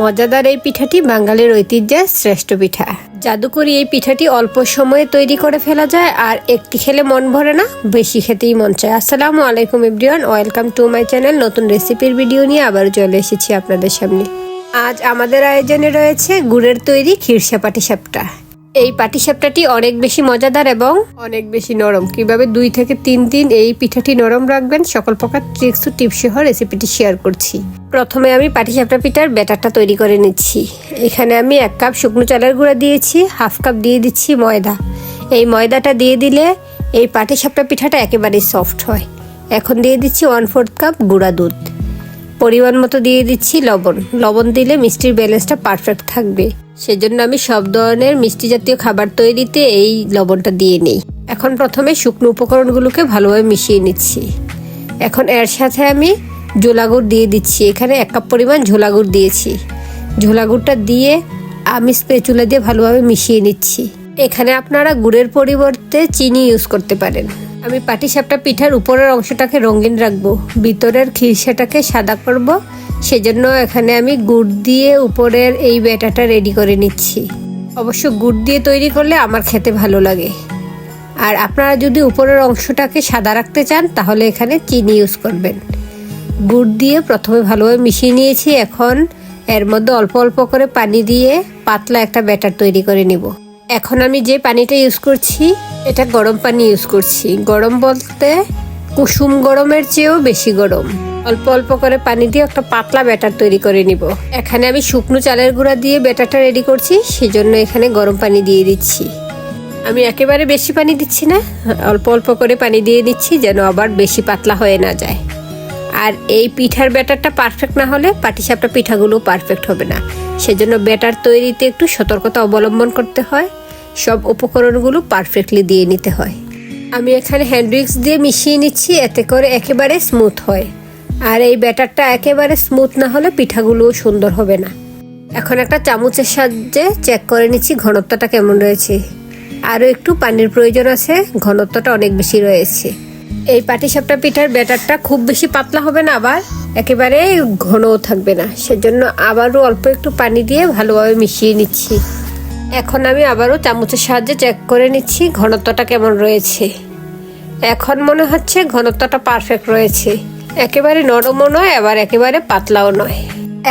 মজাদার এই পিঠাটি বাঙালির ঐতিহ্যের শ্রেষ্ঠ পিঠা। জাদুকরি এই পিঠাটি অল্প সময়ে তৈরি করে ফেলা যায় আর একটি খেলে মন ভরে না, বেশি খেতেই মন চায়। আসসালামু আলাইকুম everyone, welcome to my channel, নতুন রেসিপির ভিডিও নিয়ে আবার চলে এসেছি আপনাদের সামনে। আজ আমাদের আয়োজনে রয়েছে গুড়ের তৈরি ক্ষীরসা পাটিসাপটা এই পাটিসাপটাটি অনেক বেশি মজাদার এবং অনেক বেশি নরম। কীভাবে দুই থেকে তিন দিন এই পিঠাটি নরম রাখবেন, সকল প্রকার ট্রিক্স ও টিপস সহ রেসিপিটি শেয়ার করছি। প্রথমে আমি পাটিসাপটা পিঠার ব্যাটারটা তৈরি করে নিচ্ছি। এখানে আমি এক কাপ শুকনো চালের গুঁড়া দিয়েছি হাফ কাপ দিয়ে দিচ্ছি ময়দা। এই ময়দাটা দিয়ে দিলে এই পাটিসাপটা পিঠাটা একেবারেই সফট হয়। এখন দিয়ে দিচ্ছি ওয়ান ফোর্থ কাপ গুঁড়া দুধ। পরিমাণ মতো দিয়ে দিচ্ছি লবণ। লবণ দিলে মিষ্টির ব্যালেন্সটা পারফেক্ট থাকবে। সেজন্য আমি সব ধরনের মিষ্টি জাতীয় খাবার তৈরিতে এই লবণটা দিয়ে নিই। এখন প্রথমে শুকনো উপকরণগুলোকে ভালোভাবে মিশিয়ে নিচ্ছি। এখন এর সাথে আমি ঝোলাগুড় দিয়ে দিচ্ছি। এখানে এক কাপ পরিমাণ ঝোলাগুড় দিয়েছি। ঝোলাগুড়টা দিয়ে আমি স্পেচুলা দিয়ে ভালোভাবে মিশিয়ে নিচ্ছি। এখানে আপনারা গুড়ের পরিবর্তে চিনি ইউজ করতে পারেন। আমি পাটিসাপটা পিঠার উপরের অংশটাকে রঙিন রাখব, ভিতরের খিরসাটাকে সাদা করব সেজন্য এখানে আমি গুড় দিয়ে উপরের এই ব্যাটাটা রেডি করে নিচ্ছি। অবশ্য গুড় দিয়ে তৈরি করলে আমার খেতে ভালো লাগে। আর আপনারা যদি উপরের অংশটাকে সাদা রাখতে চান, তাহলে এখানে চিনি ইউজ করবেন। গুড় দিয়ে প্রথমে ভালোভাবে মিশিয়ে নিয়েছি। এখন এর মধ্যে অল্প অল্প করে পানি দিয়ে পাতলা একটা ব্যাটার তৈরি করে নিব। এখন আমি যে পানিটা ইউজ করছি, এটা গরম পানি ইউজ করছি। গরম বলতে কুসুম গরমের চেয়েও বেশি গরম। অল্প অল্প করে পানি দিয়ে একটা পাতলা ব্যাটার তৈরি করে নিব। এখানে আমি শুকনো চালের গুঁড়া দিয়ে ব্যাটারটা রেডি করছি, সেজন্য এখানে গরম পানি দিয়ে দিচ্ছি। আমি একেবারে বেশি পানি দিচ্ছি না, অল্প অল্প করে পানি দিয়ে দিচ্ছি যেন আবার বেশি পাতলা হয়ে না যায়। আর এই পিঠার ব্যাটারটা পারফেক্ট না হলে পাটিসাপটা পিঠাগুলো পারফেক্ট হবে না। সেজন্য ব্যাটার তৈরিতে একটু সতর্কতা অবলম্বন করতে হয়। সব উপকরণগুলো পারফেক্টলি দিয়ে নিতে হয়। আমি এখানে হ্যান্ড উইক্স দিয়ে মিশিয়ে নিচ্ছি, এতে করে একেবারে স্মুথ হয়। আর এই ব্যাটারটা একেবারে স্মুথ না হলে পিঠাগুলোও সুন্দর হবে না। এখন একটা চামচের সাহায্যে চেক করে নিচ্ছি ঘনত্বটা কেমন রয়েছে। আরও একটু পানির প্রয়োজন আছে, ঘনত্বটা অনেক বেশি রয়েছে। এই পাটিসাপটা পিঠার ব্যাটারটা খুব বেশি পাতলা হবে না আবার, একেবারে ঘনও থাকবে না। সেজন্য আবারও অল্প একটু পানি দিয়ে ভালোভাবে মিশিয়ে নিচ্ছি। এখন আমি আবারও চামচের সাহায্যে চেক করে নিচ্ছি ঘনত্বটা কেমন রয়েছে। এখন মনে হচ্ছে ঘনত্বটা পারফেক্ট রয়েছে। একেবারে নরমও নয়, আবার একেবারে পাতলাও নয়।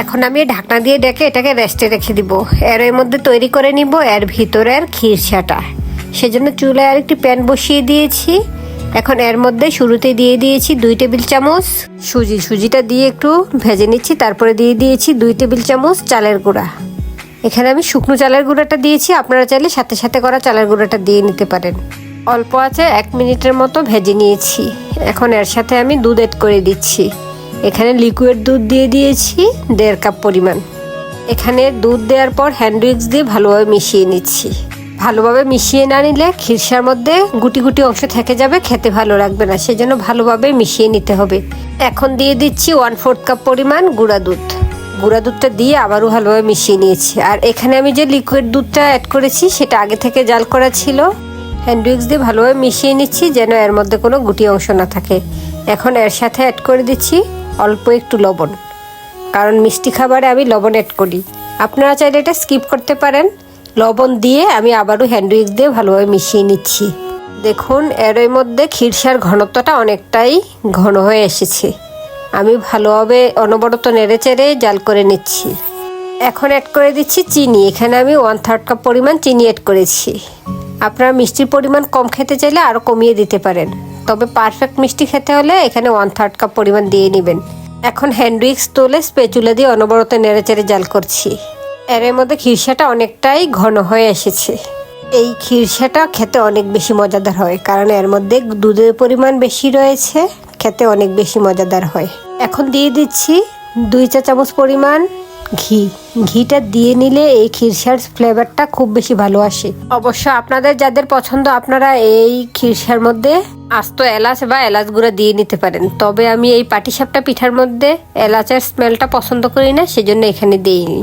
এখন আমি ঢাকনা দিয়ে ডেকে এটাকে রেস্টে রেখে দিব। এর এর মধ্যে তৈরি করে নিব এর ভিতরের খিরসাটা সেজন্য চুলায় আরেকটি প্যান বসিয়ে দিয়েছি। এখন এর মধ্যে শুরুতে দিয়ে দিয়েছি দুই টেবিল চামচ সুজি। সুজিটা দিয়ে একটু ভেজে নিচ্ছি, তারপরে দিয়ে দিয়েছি দুই টেবিল চামচ চালের গুঁড়া। এখানে আমি শুকনো চালের গুঁড়াটা দিয়েছি, আপনারা চাইলে সাথে সাথে করা চালের গুঁড়াটা দিয়ে নিতে পারেন। অল্প আছে, এক মিনিটের মতো ভেজে নিয়েছি। এখন এর সাথে আমি দুধ এড করে দিচ্ছি। এখানে লিকুইড দুধ দিয়ে দিয়েছি, দেড় কাপ পরিমাণ। এখানে দুধ দেওয়ার পর হ্যান্ড উইক্স দিয়ে ভালোভাবে মিশিয়ে নিচ্ছি। ভালোভাবে মিশিয়ে না নিলে খিরসার মধ্যে গুটি গুটি অংশ থেকে যাবে, খেতে ভালো লাগবে না, সেজন্য ভালোভাবে মিশিয়ে নিতে হবে। এখন দিয়ে দিচ্ছি ওয়ান ফোর্থ কাপ পরিমাণ গুঁড়া দুধ। গুঁড়া দুধটা দিয়ে আবারও ভালোভাবে মিশিয়ে নিয়েছি। আর এখানে আমি যে লিকুইড দুধটা অ্যাড করেছি, সেটা আগে থেকে জাল করা ছিল। হ্যান্ড উইক্স দিয়ে ভালোভাবে মিশিয়ে নিচ্ছি যেন এর মধ্যে কোনো গুটি অংশ না থাকে। এখন এর সাথে অ্যাড করে দিচ্ছি অল্প একটু লবণ। কারণ মিষ্টি খাবারে আমি লবণ অ্যাড করি। আপনারা চাইলে এটা স্কিপ করতে পারেন। লবণ দিয়ে আমি আবারও হ্যান্ড উইক্স দিয়ে ভালোভাবে মিশিয়ে নিচ্ছি। দেখুন, এর মধ্যে ক্ষীরসার ঘনত্বটা অনেকটাই ঘন হয়ে এসেছে। আমি ভালোভাবে অনবরত নেড়ে চেড়ে জাল করে নিচ্ছি। এখন অ্যাড করে দিচ্ছি চিনি। এখানে আমি ওয়ান থার্ড কাপ পরিমাণ চিনি অ্যাড করেছি। আপনারা মিষ্টির পরিমাণ কম খেতে চাইলে আরও কমিয়ে দিতে পারেন। তবে পারফেক্ট মিষ্টি খেতে হলে এখানে ওয়ান থার্ড কাপ পরিমাণ দিয়ে নেবেন। এখন হ্যান্ড উইক্স তোলে স্পেচুলা দিয়ে অনবরত নেড়ে চেড়ে জাল করছি। এর মধ্যে খিরসাটা অনেকটাই ঘন হয়ে এসেছে। এই খিরসাটা খেতে অনেক বেশি মজাদার হয়, কারণ এর মধ্যে দুধের পরিমাণ বেশি রয়েছে, খেতে অনেক বেশি মজাদার হয়। এখন দিয়ে দিচ্ছি দুই চা চামচ পরিমাণ ঘি। ঘিটা দিয়ে নিলে এই খিরসার ফ্লেভারটা খুব বেশি ভালো আসে। অবশ্য আপনাদের যাদের পছন্দ, আপনারা এই খিরসার মধ্যে আস্ত এলাচ বা এলাচ গুঁড়া দিয়ে নিতে পারেন। তবে আমি এই পাটিসাপটা পিঠার মধ্যে এলাচের স্মেলটা পছন্দ করি না, সেজন্য এখানে দিইনি।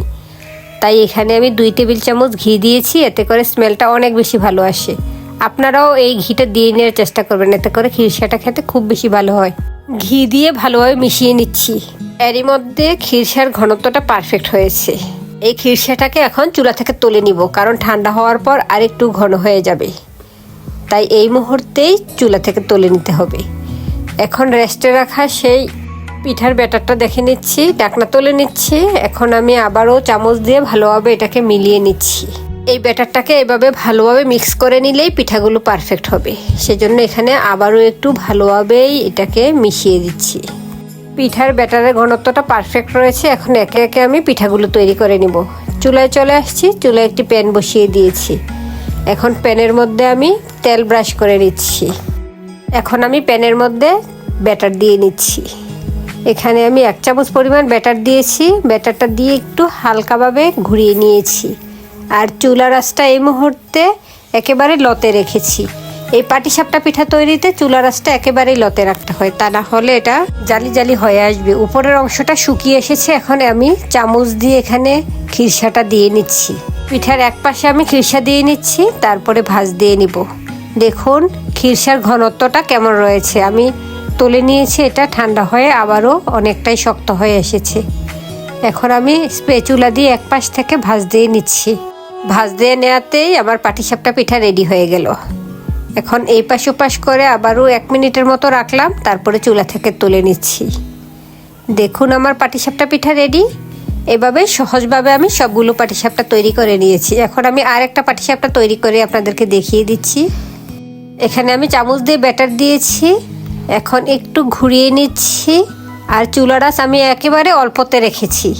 তাই এখানে আমি দুই টেবিল চামচ ঘি দিয়েছি, এতে করে স্মেলটা অনেক বেশি ভালো আসে। আপনারাও এই ঘিটা দিয়ে নেওয়ার চেষ্টা করবেন, এতে করে খিরসাটা খেতে খুব বেশি ভালো হয়। ঘি দিয়ে ভালোভাবে মিশিয়ে নিচ্ছি। এরই মধ্যে খিরসার ঘনত্বটা পারফেক্ট হয়েছে। এই খিরসাটাকে এখন চুলা থেকে তুলে নিব, কারণ ঠান্ডা হওয়ার পর আরেকটু ঘন হয়ে যাবে। তাই এই মুহূর্তেই চুলা থেকে তুলে নিতে হবে। এখন রেস্টে রাখা সেই পিঠার ব্যাটারটা দেখে নিচ্ছি ডাকনা তুলে নিচ্ছি। এখন আমি আবারও চামচ দিয়ে ভালোভাবে এটাকে মিলিয়ে নিচ্ছি। এই ব্যাটারটাকে এভাবে ভালোভাবে মিক্স করে নিলেই পিঠাগুলো পারফেক্ট হবে। সেজন্য এখানে আবারও একটু ভালোভাবেই এটাকে মিশিয়ে দিচ্ছি। পিঠার ব্যাটারের ঘনত্বটা পারফেক্ট রয়েছে, এখন একে একে আমি পিঠাগুলো তৈরি করে নিব। চুলায় চলে আসছি, চুলায় একটি প্যান বসিয়ে দিয়েছি। এখন প্যানের মধ্যে আমি তেল ব্রাশ করে নিচ্ছি। এখন আমি প্যানের মধ্যে ব্যাটার দিয়ে নিচ্ছি। এখানে আমি এক চামচ পরিমাণ ব্যাটার দিয়েছি। ব্যাটারটা দিয়ে একটু হালকাভাবে ঘুরিয়ে নিয়েছি। আর চুলা রাসটা এই মুহূর্তে একেবারে লতে রেখেছি। এই পাটিসাপটা পিঠা তৈরিতে চুলা রাসটা একেবারেই লতে রাখতে হয়। তা না হলে এটা জালি জালি হয়ে আসবে। উপরের অংশটা শুকিয়ে এসেছে। এখন আমি চামচ দিয়ে এখানে খিরসাটা দিয়ে নিচ্ছি। পিঠার এক পাশে আমি খিরসা দিয়ে নিচ্ছি। তারপরে ভাজ দিয়ে নিব। দেখুন, খিরসার ঘনত্বটা কেমন রয়েছে। আমি তুলে নিয়েছি, এটা ঠান্ডা হয়ে আবারও অনেকটাই শক্ত হয়ে এসেছে। এখন আমি স্পেচুলা দিয়ে এক পাশ থেকে ভাজ দিয়ে নিচ্ছি। ভাজ দিয়ে নেওয়াতেই আমার পাটিসাপটা পিঠা রেডি হয়ে গেল। এখন এই পাশ ওপাশ করে আবারও এক মিনিটের মতো রাখলাম, তারপরে চুলা থেকে তুলে নিচ্ছি। দেখুন আমার পাটিসাপটা পিঠা রেডি। এভাবে সহজভাবে আমি সবগুলো পাটিসাপটা তৈরি করে নিয়েছি। এখন আমি আর একটা পাটিসাপটা তৈরি করে আপনাদেরকে দেখিয়ে দিচ্ছি। এখানে আমি চামচ দিয়ে ব্যাটার দিয়েছি। এখন একটু ঘুরিয়ে নিচ্ছি। আর চুলারাস আমি একেবারে অল্পতে রেখেছি।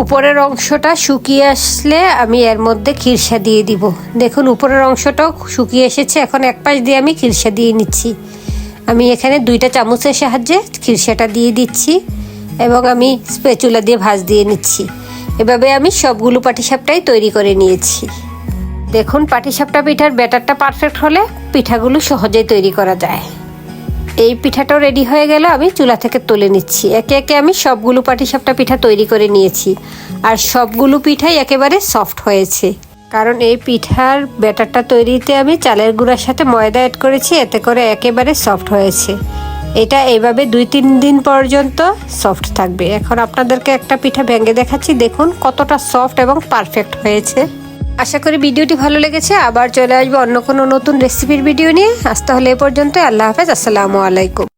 উপরের অংশটা শুকিয়ে আসলে আমি এর মধ্যে খিরসা দিয়ে দিব। দেখুন, উপরের অংশটাও শুকিয়ে এসেছে। এখন এক পাশ দিয়ে আমি খিরসা দিয়ে নিচ্ছি। আমি এখানে দুইটা চামচের সাহায্যে খিরসাটা দিয়ে দিচ্ছি এবং আমি স্পেচুলা দিয়ে ভাজ দিয়ে নিচ্ছি। এভাবে আমি সবগুলো পাটিসাপটাই তৈরি করে নিয়েছি। দেখুন, পাটিসাপটা পিঠার ব্যাটারটা পারফেক্ট হলে পিঠাগুলো সহজেই তৈরি করা যায়। এই পিঠাটাও রেডি হয়ে গেল, আমি চুলা থেকে তুলে নিচ্ছি। একে একে আমি সবগুলো পাটিসাপটা পিঠা তৈরি করে নিয়েছি। আর সবগুলো পিঠাই একেবারে সফট হয়েছে। কারণ এই পিঠার ব্যাটারটা তৈরিতে আমি চালের গুঁড়ার সাথে ময়দা অ্যাড করেছি, এতে করে একেবারে সফট হয়েছে। এটা এইভাবে দুই তিন দিন পর্যন্ত সফট থাকবে। এখন আপনাদেরকে একটা পিঠা ভেঙে দেখাচ্ছি, দেখুন কতটা সফট এবং পারফেক্ট হয়েছে। আশা করি ভিডিওটি ভালো লেগেছে। আবার চলে আসব অন্য কোনো নতুন রেসিপির ভিডিও নিয়ে। আজ তাহলে এ পর্যন্ত আল্লাহ হাফেজ। আসসালামু আলাইকুম।